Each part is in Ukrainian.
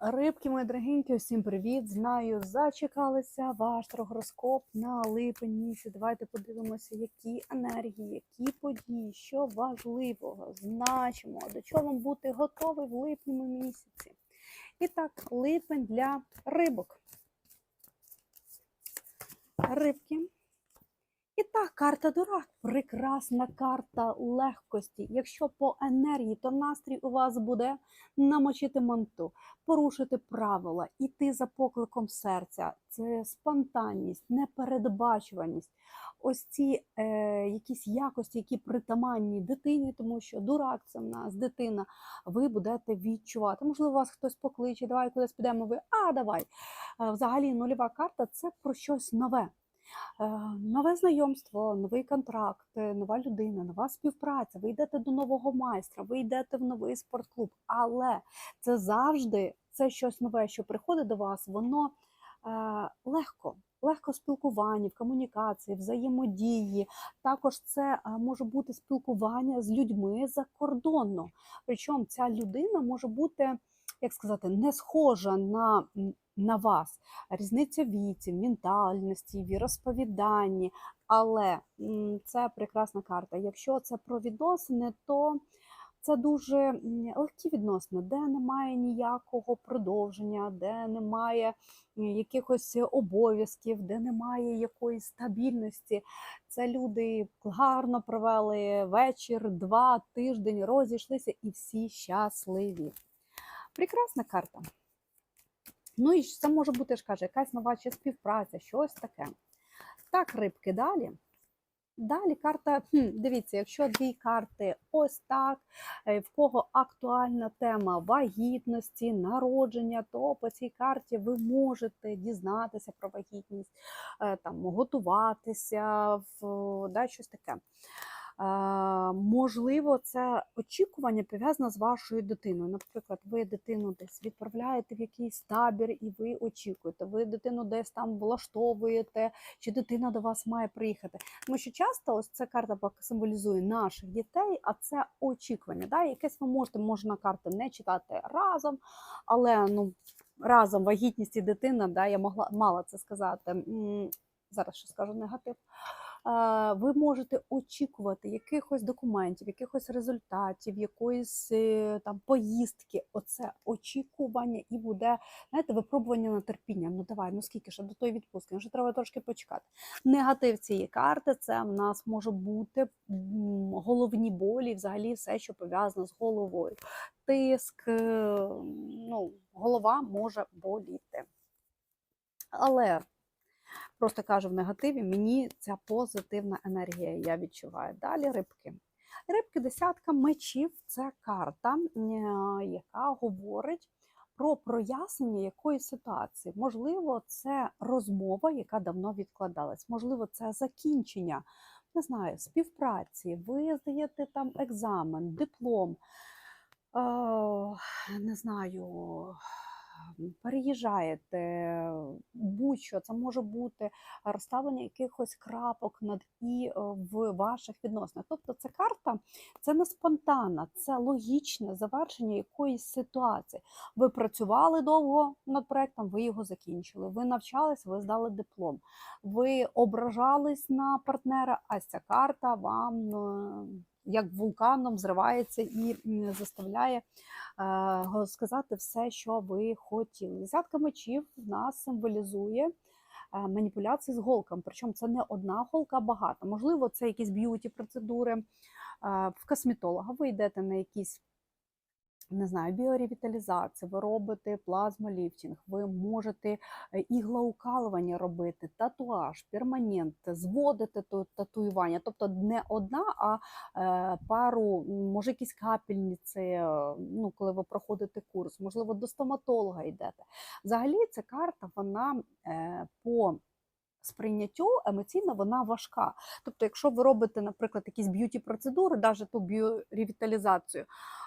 Рибки, мої дорогенькі, усім привіт! Знаю, зачекалися ваш гороскоп на липень місяць. Давайте подивимося, які енергії, які події, що важливого, значимо, до чого вам бути готовий в липні місяці. І так, липень для рибок. Рибки. І так, карта дурак. Прекрасна карта легкості. Якщо по енергії, то настрій у вас буде намочити манту, порушити правила, іти за покликом серця. Це спонтанність, непередбачуваність. Ось ці е, якісь якості, які притаманні дитині, тому що дурак це в нас дитина, ви будете відчувати. Можливо, вас хтось покличе, давай кудись підемо. Ви а давай. Е, Взагалі, нульова карта це про щось нове. Е, Нове знайомство, новий контракт, нова людина, нова співпраця. Ви йдете до нового майстра, ви йдете в новий спортклуб. Але це завжди це щось нове, що приходить до вас, воно е, легко. Легко в спілкуванні, в комунікації, взаємодії. Також це е, може бути спілкування з людьми закордонно. Причому ця людина може бути, як сказати, не схожа на, на вас різниця віці, ментальності, віросповіданні. Але це прекрасна карта. Якщо це про відносини, то це дуже легкі відносини, де немає ніякого продовження, де немає якихось обов'язків, де немає якоїсь стабільності. Це люди гарно провели вечір, два, тиждень, розійшлися і всі щасливі. Прекрасна карта. Ну і це може бути, ж каже, якась нова чи співпраця, щось таке. Так, рибки далі. Далі карта, хм, дивіться, якщо дві карти ось так, е, в кого актуальна тема вагітності, народження, то по цій карті ви можете дізнатися про вагітність, е, там, готуватися, в, да, щось таке. Можливо, це очікування пов'язане з вашою дитиною. Наприклад, ви дитину десь відправляєте в якийсь табір, і ви очікуєте. Ви дитину десь там влаштовуєте, чи дитина до вас має приїхати. Тому що часто ось ця карта символізує наших дітей, а це очікування. Да? Якесь ви можете, можна карти не читати разом, але ну разом вагітність і дитина, да, я могла мала це сказати. Зараз ще скажу негатив. Ви можете очікувати якихось документів, якихось результатів, якоїсь е, там поїздки. Оце очікування і буде знаєте, випробування на терпіння. Ну давай, ну скільки ще до тої відпустки? Ще треба трошки почекати. Негатив цієї карти це в нас може бути головні болі, взагалі все, що пов'язано з головою. Тиск, е, ну, голова може боліти. Але просто кажу в негативі, мені ця позитивна енергія я відчуваю. Далі рибки. Рибки десятка мечів це карта, яка говорить про прояснення якоїсь ситуації. Можливо, це розмова, яка давно відкладалась. Можливо, це закінчення, не знаю, співпраці. Ви здаєте там екзамен, диплом. Е, не знаю, переїжджаєте, будь-що, це може бути розставлення якихось крапок над і е, в ваших відносинах. Тобто це карта це не спонтанна, це логічне завершення якоїсь ситуації. Ви працювали довго над проектом, ви його закінчили. Ви навчались, ви здали диплом. Ви ображались на партнера, а ця карта вам. Як вулканом зривається і заставляє е, сказати все, що ви хотіли. Десятка мечів в нас символізує е, маніпуляції з голками. Причому це не одна голка, а багато. Можливо, це якісь б'юті процедури е, в косметолога. Ви йдете на якісь. Не знаю, біоревіталізацію, ви робите плазмоліфтинг, ви можете е, іглоукалування робити, татуаж, перманент, зводити татуювання. Тобто не одна, а е, пару, може, якісь капельниці, е, ну, коли ви проходите курс, можливо, до стоматолога йдете. Взагалі, ця карта, вона по сприйняттю емоційно вона важка. Тобто, якщо ви робите, наприклад, якісь б'юті процедури, навіть ту біоревіталізацію,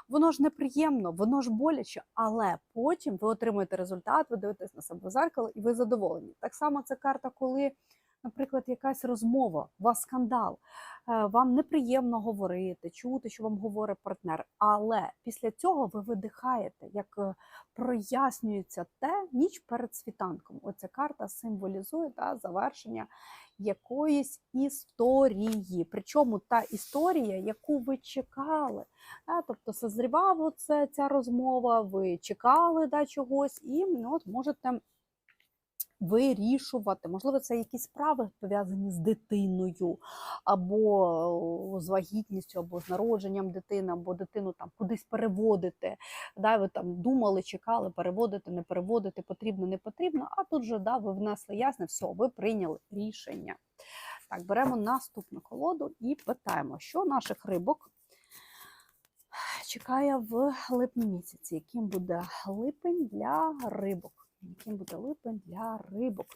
воно ж неприємно, воно ж боляче, але потім ви отримуєте результат, ви дивитесь на себе в зеркало і ви задоволені. Так само це карта, коли наприклад, якась розмова, у вас скандал, е, вам неприємно говорити, чути, що вам говорить партнер. Але після цього ви видихаєте, як е, прояснюється те ніч перед світанком. Оця карта символізує та, завершення якоїсь історії. Причому та історія, яку ви чекали. Да, тобто созрівав оце, ця розмова, ви чекали да, чогось, і ну, от можете вирішувати. Можливо, це якісь справи пов'язані з дитиною, або з вагітністю, або з народженням дитини, або дитину там кудись переводити. Да, ви там думали, чекали, переводити, не переводити, потрібно, не потрібно. А тут же да, ви внесли ясне, все, ви прийняли рішення. Так, беремо наступну колоду і питаємо, що наших рибок чекає в липні місяці, яким буде липень для рибок яким буде липень для рибок.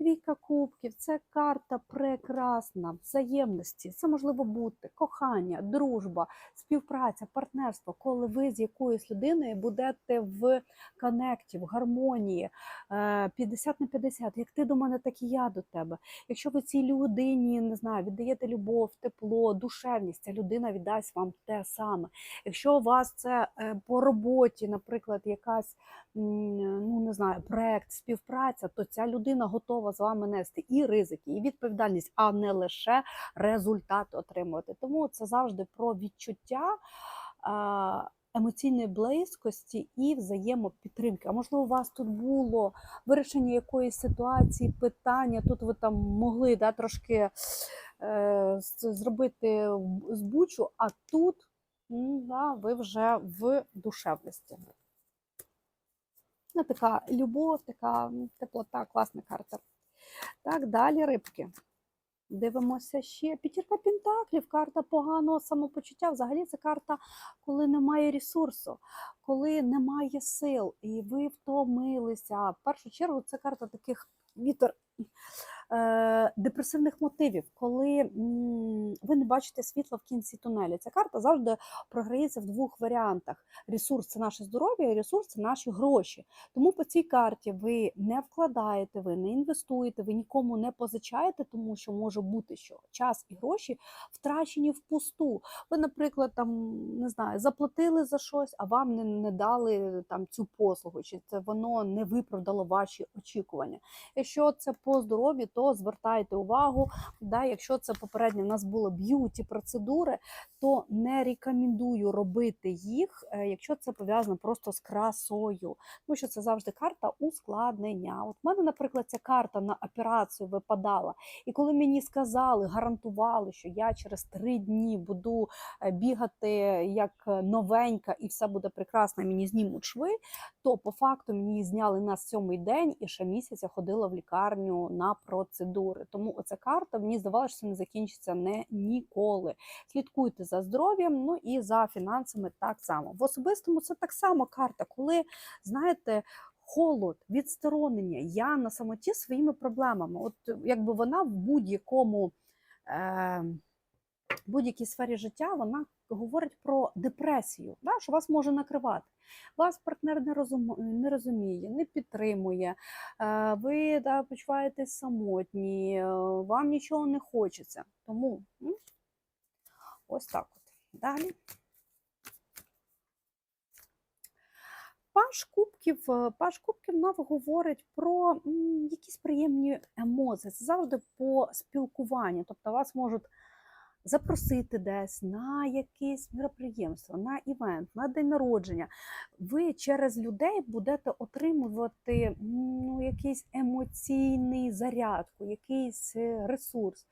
Двійка кубків це карта прекрасна, взаємності. Це можливо бути кохання, дружба, співпраця, партнерство, коли ви з якоюсь людиною будете в конекті, в гармонії е, 50 на 50. Як ти до мене, так і я до тебе. Якщо ви цій людині не знаю, віддаєте любов, тепло, душевність, ця людина віддасть вам те саме. Якщо у вас це е, по роботі, наприклад, якась ну не знаю, проект, співпраця, то ця людина готова з вами нести і ризики, і відповідальність, а не лише результати отримувати. Тому це завжди про відчуття. Емоційної близькості і взаємопідтримки. А можливо, у вас тут було вирішення якоїсь ситуації, питання. Тут ви там могли да, трошки е, зробити збучу, а тут да, ви вже в душевності. Ну, така любов, така теплота, класна карта. Так, далі рибки. Дивимося ще. П'ятірка Пентаклів, карта поганого самопочуття. Взагалі це карта, коли немає ресурсу, коли немає сил, і ви втомилися. В першу чергу це карта таких вітер депресивних мотивів, коли ви не бачите світла в кінці тунелі. Ця карта завжди програється в двох варіантах: ресурс це наше здоров'я, ресурс це наші гроші. Тому по цій карті ви не вкладаєте, ви не інвестуєте, ви нікому не позичаєте, тому що може бути, що час і гроші втрачені впусту. Ви, наприклад, там не знаю, заплатили за щось, а вам не, не дали там цю послугу, чи це воно не виправдало ваші очікування. Якщо це по здоров'ю, то звертайте увагу. Да, Якщо це попередньо в нас були б'юті процедури, то не рекомендую робити їх, е, якщо це пов'язано просто з красою. Тому що це завжди карта ускладнення. От в мене, наприклад, ця карта на операцію випадала. І коли мені сказали, гарантували, що я через три дні буду е, бігати як новенька, і все буде прекрасно, мені знімуть шви, то по факту мені зняли на сьомий день і ще місяця ходила в лікарню на процедури. Тому оця карта мені здавалося, що це не закінчиться не ніколи. Слідкуйте за здоров'ям, ну і за фінансами так само. В особистому це так само карта, коли знаєте. Холод, відсторонення, я на самоті своїми проблемами. От якби вона в будь-якому е, будь-якій сфері життя вона говорить про депресію, да, що вас може накривати. Вас партнер не не, розуміє, не підтримує, е, ви да, почуваєтесь самотні, е, вам нічого не хочеться. Тому ось так от. Далі. Паш Кубків, е, Паш Кубків нам говорить про якісь приємні емоції. Це завжди по спілкуванню. Тобто вас можуть запросити десь на якесь мероприємство, на івент, на день народження. Ви через людей будете отримувати ну, якийсь емоційний зарядку, якийсь е, ресурс.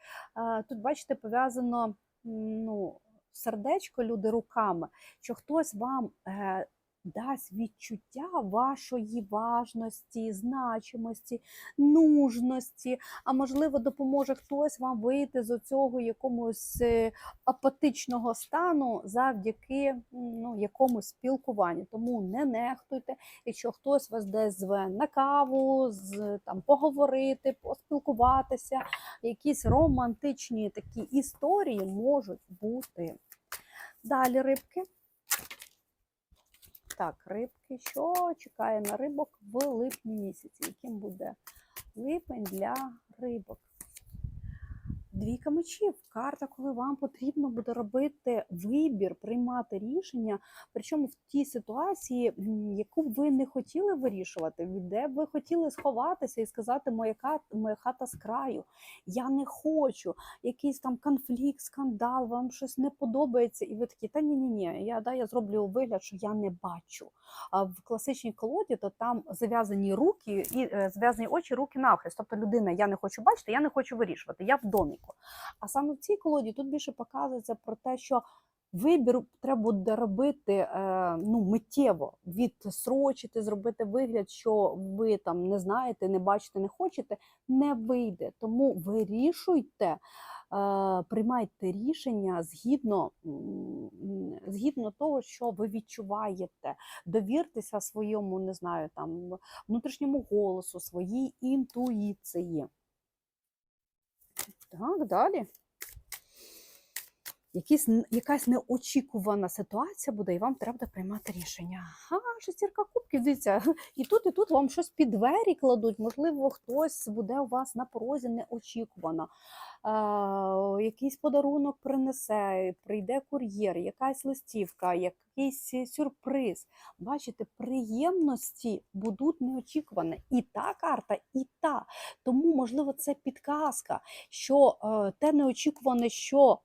Тут, бачите, пов'язано ну, сердечко люди руками, що хтось вам е, дасть відчуття вашої важності, значимості, нужності, а можливо, допоможе хтось вам вийти з цього якомусь е, апатичного стану завдяки ну, якомусь спілкуванню. Тому не нехтуйте, якщо хтось вас десь зве на каву, з, там, поговорити, поспілкуватися, якісь романтичні такі історії можуть бути. Далі рибки. Так, рибки, що чекає на рибок в липні місяці? Яким буде липень для рибок? Двійка мечів. Карта, коли вам потрібно буде робити вибір, приймати рішення, причому в тій ситуації, яку б ви не хотіли вирішувати, де б ви хотіли сховатися і сказати, моя хата, моя хата з краю, я не хочу, якийсь там конфлікт, скандал, вам щось не подобається, і ви такі, та ні, ні, ні, я да, я зроблю вигляд, що я не бачу. А в класичній колоді то там зав'язані руки і е, зв'язані очі, руки навхрест. Тобто людина, я не хочу бачити, я не хочу вирішувати, я в доміку. А саме в цій колоді тут більше показується про те, що вибір треба буде робити е, ну, миттєво, відсрочити, зробити вигляд, що ви там не знаєте, не бачите, не хочете, не вийде. Тому вирішуйте. е, Приймайте рішення згідно, згідно того, що ви відчуваєте. Довіртеся своєму, не знаю, там внутрішньому голосу, своїй інтуїції. Так, далі. Якісь, якась неочікувана ситуація буде, і вам треба приймати рішення. А, шестірка кубків, дивіться, і тут, і тут вам щось під двері кладуть. Можливо, хтось буде у вас на порозі неочікувано. Е, якийсь подарунок принесе, прийде кур'єр, якась листівка, якийсь сюрприз. Бачите, приємності будуть неочікувані. І та карта, і та. Тому, можливо, це підказка, що е, те неочікуване, що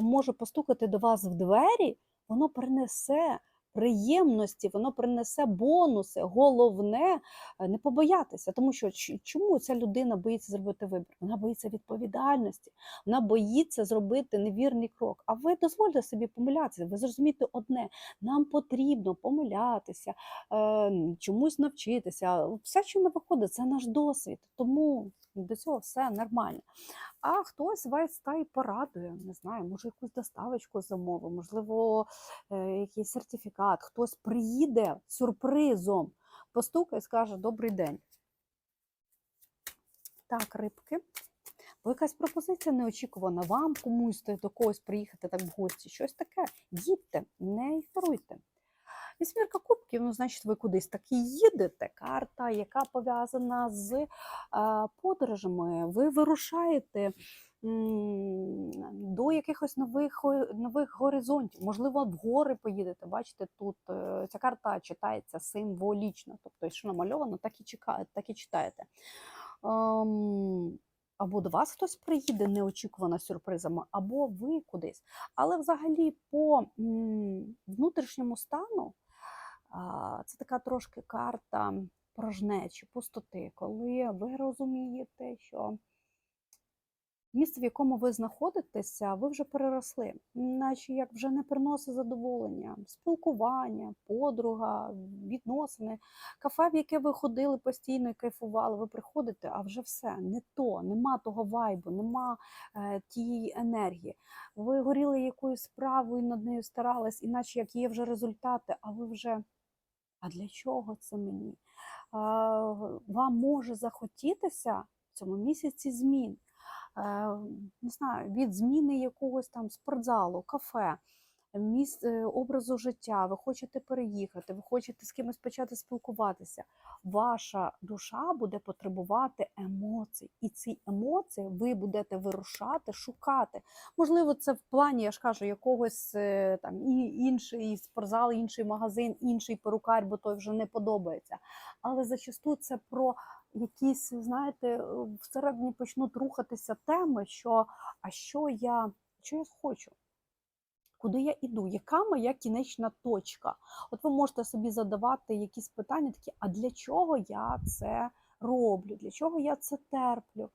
може постукати до вас в двері, воно принесе приємності, воно принесе бонуси. Головне е, не побоятися, тому що чому ця людина боїться зробити вибір? Вона боїться відповідальності, вона боїться зробити невірний крок. А ви дозвольте собі помилятися. Ви зрозумієте одне: нам потрібно помилятися, е, чомусь навчитися. Все, що не виходить, це наш досвід. Тому до цього все нормально. А хтось вас та й порадує, не знаю, може якусь доставочку замовив, можливо, е, якийсь сертифікат, хтось приїде сюрпризом, постукає і скаже Добрий день. Так, рибки. Бо якась пропозиція неочікувана, вам комусь до когось приїхати так в гості, щось таке. Їдьте, не ігноруйте. Вісьмірка кубків, ну, значить, ви кудись таки їдете. Карта, яка пов'язана з е, подорожами. Ви вирушаєте до якихось нових, нових горизонтів. Можливо, в гори поїдете. Бачите, тут е, ця карта читається символічно. Тобто, що намальовано, так і, чекає, так і читаєте. Ем, або до вас хтось приїде неочікувано сюрпризами, або ви кудись. Але взагалі по внутрішньому стану це така трошки карта порожнечі, пустоти, коли ви розумієте, що місце, в якому ви знаходитеся, ви вже переросли, наче як вже не приносить задоволення, спілкування, подруга, відносини, кафе, в яке ви ходили постійно і кайфували, ви приходите, а вже все не то, нема того вайбу, нема е, тієї енергії. Ви горіли якоюсь справою, над нею старались, іначе як є вже результати, а ви вже. А для чого це мені? Вам може захотітися в цьому місяці змін. Е, Не знаю, від зміни якогось там спортзалу, кафе, місць е, образу життя, ви хочете переїхати, ви хочете з кимось почати спілкуватися. Ваша душа буде потребувати емоцій, і ці емоції ви будете вирушати, шукати. Можливо, це в плані, я ж кажу, якогось е, там і інший спортзал, інший магазин, інший перукар, бо той вже не подобається. Але зачасту це про якісь, знаєте, е, всередині почнуть рухатися теми, що а що я, що я хочу? Куди я іду? Яка моя кінечна точка? От ви можете собі задавати якісь питання, такі, а для чого я це роблю? Для чого я це терплю?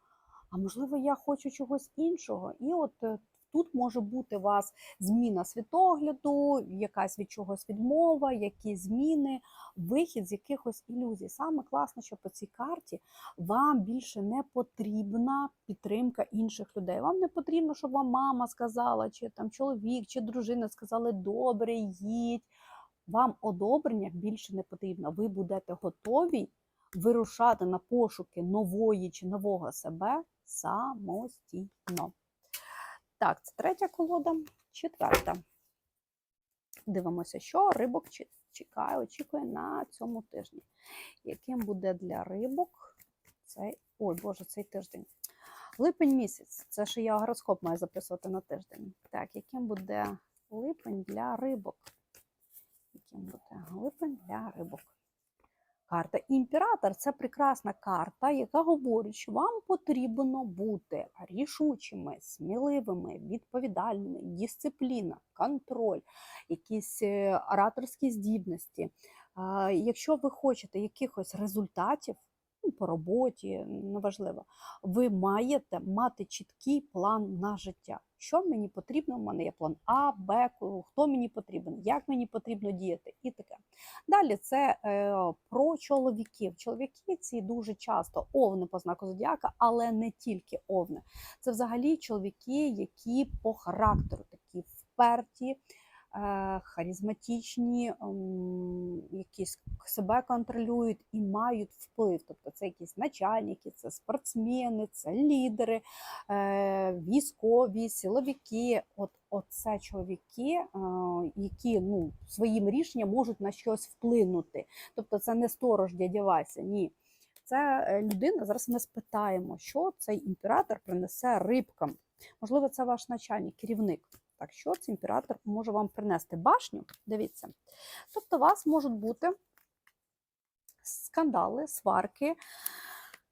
А можливо, я хочу чогось іншого. І от е, тут може бути у вас зміна світогляду, якась від чогось відмова, якісь зміни, вихід з якихось ілюзій. Саме класно, що по цій карті вам більше не потрібна підтримка інших людей. Вам не потрібно, щоб вам мама сказала, чи там чоловік, чи дружина сказали добре, їдь. Вам одобрення більше не потрібно. Ви будете готові вирушати на пошуки нової чи нового себе самостійно. Так, це третя колода, четверта. Дивимося, що рибок чекає, очікує на цьому тижні. Яким буде для рибок цей. Ой, Боже, цей тиждень. липень місяць. Це ще я гороскоп маю записувати на тиждень. Так, яким буде липень для рибок? Яким буде липень для рибок? Карта імператор це прекрасна карта, яка говорить, що вам потрібно бути рішучими, сміливими, відповідальними, дисципліна, контроль, якісь е, ораторські здібності. Якщо ви хочете якихось результатів ну, по роботі, неважливо, ви маєте мати чіткий план на життя. Що мені потрібно? У мене є план А, Б, хто мені потрібен, як мені потрібно діяти, і таке. Далі це е, про чоловіків. Чоловіки ці дуже часто овни по знаку зодіака, але не тільки овни. Це взагалі чоловіки, які по характеру такі вперті, харизматичні, ем, якісь себе контролюють і мають вплив. Тобто це якісь начальники, це спортсмени, це лідери, е, військові, силовики. От оце чоловіки, е, які ну, своїм рішенням можуть на щось вплинути. Тобто це не сторож дядя Вася, ні. Це е, людина. Зараз ми спитаємо, що цей імператор принесе рибкам. Можливо, це ваш начальник, керівник. Так, що цей імператор може вам принести башню? Дивіться. Тобто, у вас можуть бути скандали, сварки,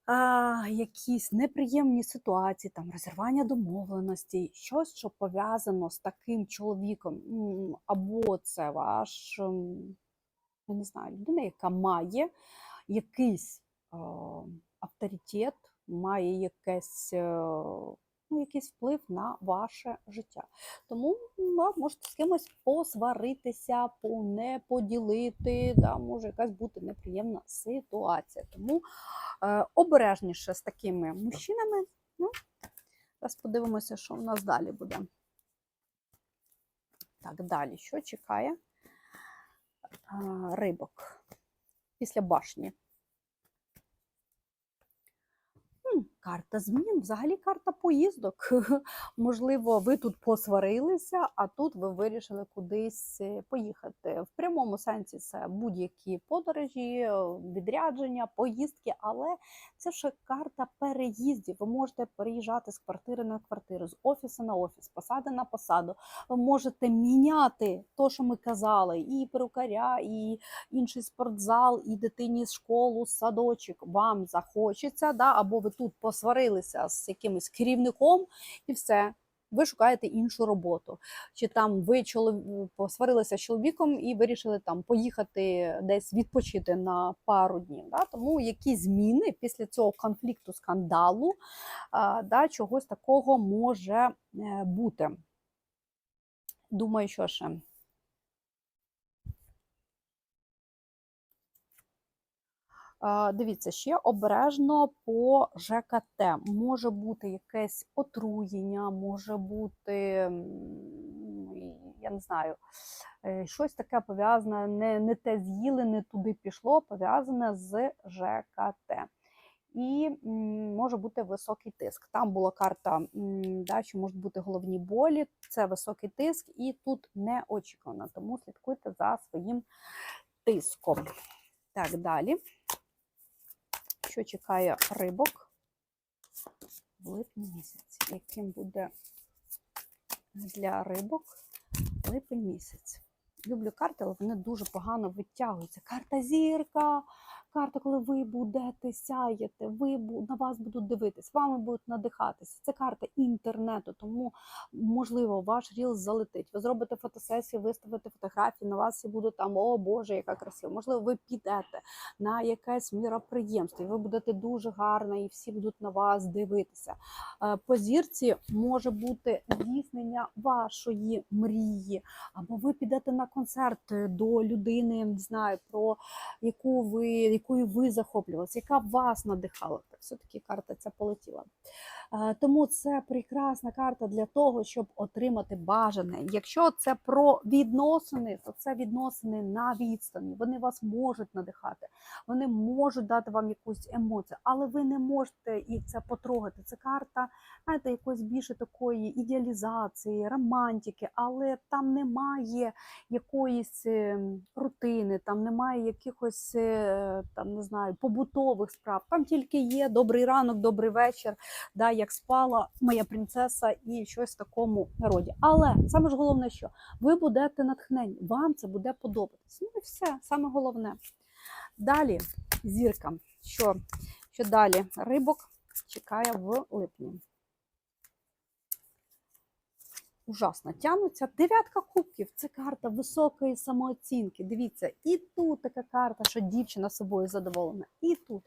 а, якісь неприємні ситуації, там розірвання домовленостей, щось, що пов'язано з таким чоловіком. Або це ваш, ем, я не знаю, людина, яка має якийсь е, авторитет, має якесь, е, ну, якийсь вплив на ваше життя. Тому м, ви можете з кимось посваритися, по- не поділити, да, може якась бути неприємна ситуація. Тому е, обережніше з такими мужчинами. Ну, зараз подивимося, що в нас далі буде. Так, далі, що чекає рибок після башні? Карта змін, взагалі карта поїздок. Можливо, ви тут посварилися, а тут ви вирішили кудись е, поїхати. В прямому сенсі це будь-які подорожі, е, відрядження, поїздки, але це ще карта переїздів. Ви можете переїжджати з квартири на квартиру, з офісу на офіс, посади на посаду. Ви можете міняти то, що ми казали, і перукаря, і інший спортзал, і дитині з школу, садочок. Вам захочеться, да, або ви тут посварилися з якимось керівником, і все. Ви шукаєте іншу роботу. Чи там ви чолов... посварилися з чоловіком і вирішили там поїхати десь відпочити на пару днів. Да? Тому які зміни після цього конфлікту, скандалу, да, чогось такого може е, бути. Думаю, що ще. Дивіться, ще обережно по ЖКТ. Може бути якесь отруєння, може бути, я не знаю, е, щось таке пов'язане, не, не те з'їли, не туди пішло, пов'язане з ЖКТ. І може бути високий тиск. Там була карта, да, що можуть бути головні болі, це високий тиск, і тут неочікувано, тому слідкуйте за своїм тиском. Так, далі що чекає рибок в липні місяці. Яким буде для рибок липень місяць? Люблю карти, але вони дуже погано витягуються. Карта зірка, карта, коли ви будете сяєте, ви на вас будуть дивитись, вами будуть надихатися. Це карта інтернету, тому можливо ваш ріл залетить. Ви зробите фотосесію, виставите фотографії, на вас всі будуть там, о Боже, яка красива. Можливо, ви підете на якесь міроприємство, і ви будете дуже гарна, і всі будуть на вас дивитися. Е, По зірці може бути здійснення вашої мрії, або ви підете на концерт до людини, не знаю, про яку ви, якою ви захоплювалися, яка вас надихала. Так, все-таки карта ця полетіла. Е, Тому це прекрасна карта для того, щоб отримати бажане. Якщо це про відносини, то це відносини на відстані. Вони вас можуть надихати, вони можуть дати вам якусь емоцію, але ви не можете і це потрогати. Це карта, знаєте, якоїсь більше такої ідеалізації, романтики, але там немає якоїсь е, рутини, там немає якихось е, там не знаю, побутових справ. Там тільки є добрий ранок, добрий вечір, да, як спала моя принцеса і щось в такому роді. Але саме ж головне, що ви будете натхнені, вам це буде подобатись. Ну і все, саме головне. Далі зірка. Що, що далі? Рибок чекає в липні. Ужасно тянуться. Дев'ятка кубків це карта високої самооцінки. Дивіться, і тут така карта, що дівчина собою задоволена, і тут.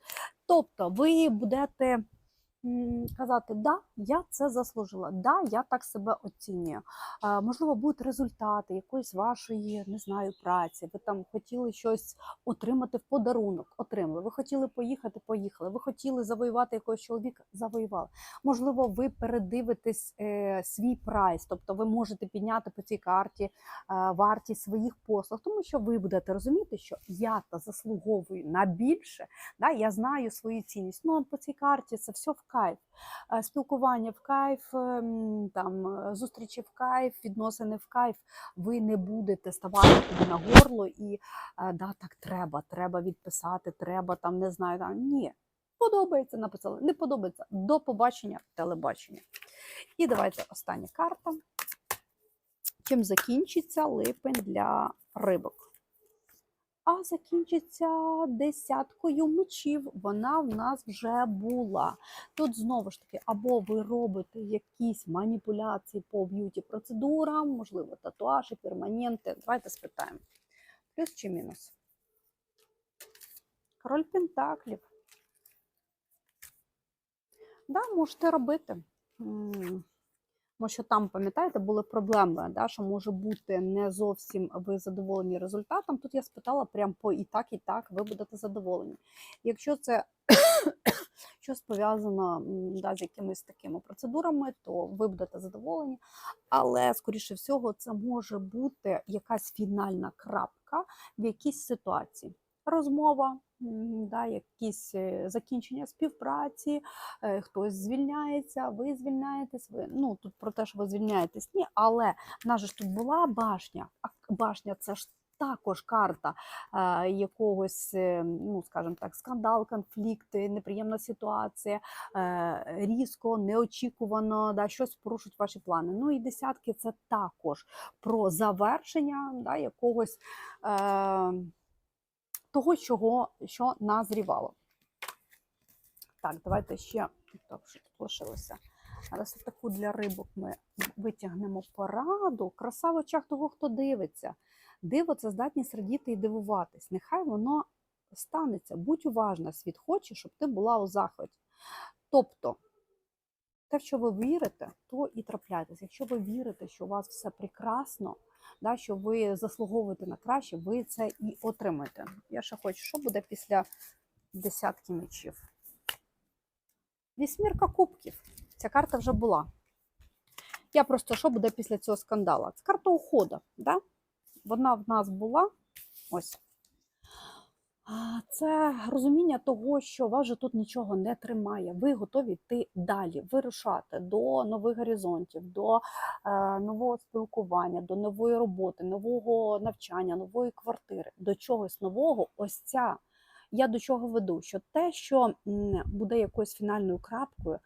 Тобто, ви будете казати, да, я це заслужила, да, я так себе оцінюю. Можливо, будуть результати якоїсь вашої, не знаю, праці. Ви там хотіли щось отримати в подарунок, отримали. Ви хотіли поїхати, поїхали. Ви хотіли завоювати якогось чоловіка, завоювали. Можливо, ви передивитесь е, свій прайс, тобто ви можете підняти по цій карті е, вартість своїх послуг, тому що ви будете розуміти, що я та заслуговую на більше. Да, я знаю свою цінність. Ну, по цій карті це все в кайф. Е, Спілкування в кайф, ем, там е, зустрічі в кайф, відносини в кайф. Ви не будете ставати на горло і е, да, так треба, треба відписати, треба там не знаю. Там ні. Подобається, написали. Не подобається. До побачення, телебачення. І давайте остання карта. Чим закінчиться липень для рибок? А закінчиться десяткою мечів. Вона в нас вже була. Тут знову ж таки, або ви робите якісь маніпуляції по б'юті процедурам, можливо, татуажі, перманенти. Давайте спитаємо. Плюс чи мінус? Король Пентаклів. Да, можете робити. Тому що там, пам'ятаєте, були проблеми, да, що може бути не зовсім ви задоволені результатом. Тут я спитала прям по і так, і так, ви будете задоволені. Якщо це щось пов'язано да, з якимись такими процедурами, то ви будете задоволені. Але, скоріше всього, це може бути якась фінальна крапка в якійсь ситуації. Розмова, да, якісь е, закінчення співпраці, е, хтось звільняється, ви звільняєтесь. Ви ну тут про те, що ви звільняєтесь, ні, але в нас же ж тут була башня. А башня це ж також карта е, якогось, е, ну скажімо так, скандал, конфлікти, неприємна ситуація, е, різко, неочікувано, да, щось порушить ваші плани. Ну і десятки це також про завершення да, якогось. Е, того, чого, що назрівало. Так, давайте ще так, що лишилося. Зараз таку для рибок ми витягнемо пораду. Краса в очах того, хто дивиться. Диво це здатність радіти і дивуватись. Нехай воно станеться. Будь уважна, світ хоче, щоб ти була у захваті. Тобто, те, в що ви вірите, то і трапляйтесь. Якщо ви вірите, що у вас все прекрасно, да, що ви заслуговуєте на краще, ви це і отримаєте. Я ще хочу, що буде після десятки мечів. Вісьмірка кубків. Ця карта вже була. Я просто що буде після цього скандала? Це карта уходу. Да? Вона в нас була. Ось. Це розуміння того, що вас же тут нічого не тримає. Ви готові йти далі, вирушати до нових горизонтів, до е, нового спілкування, до нової роботи, нового навчання, нової квартири, до чогось нового. Ось ця. Я до чого веду? Що те, що буде якоюсь фінальною крапкою,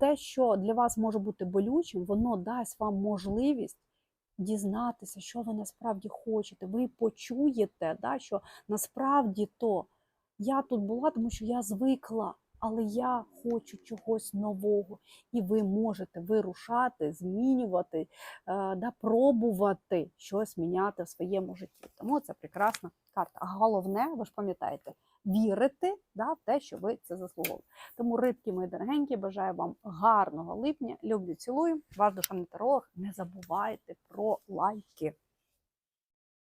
те, що для вас може бути болючим, воно дасть вам можливість дізнатися, що ви насправді хочете. Ви почуєте, да, що насправді то я тут була, тому що я звикла, але я хочу чогось нового. І ви можете вирушати, змінювати, е, да, пробувати щось міняти в своєму житті. Тому це прекрасна карта. А головне, ви ж пам'ятаєте, вірити да, в те, що ви це заслуговуєте. Тому, рибки, мої дорогенькі, бажаю вам гарного липня. Люблю, цілую. Ваш душевний таролог. Не забувайте про лайки.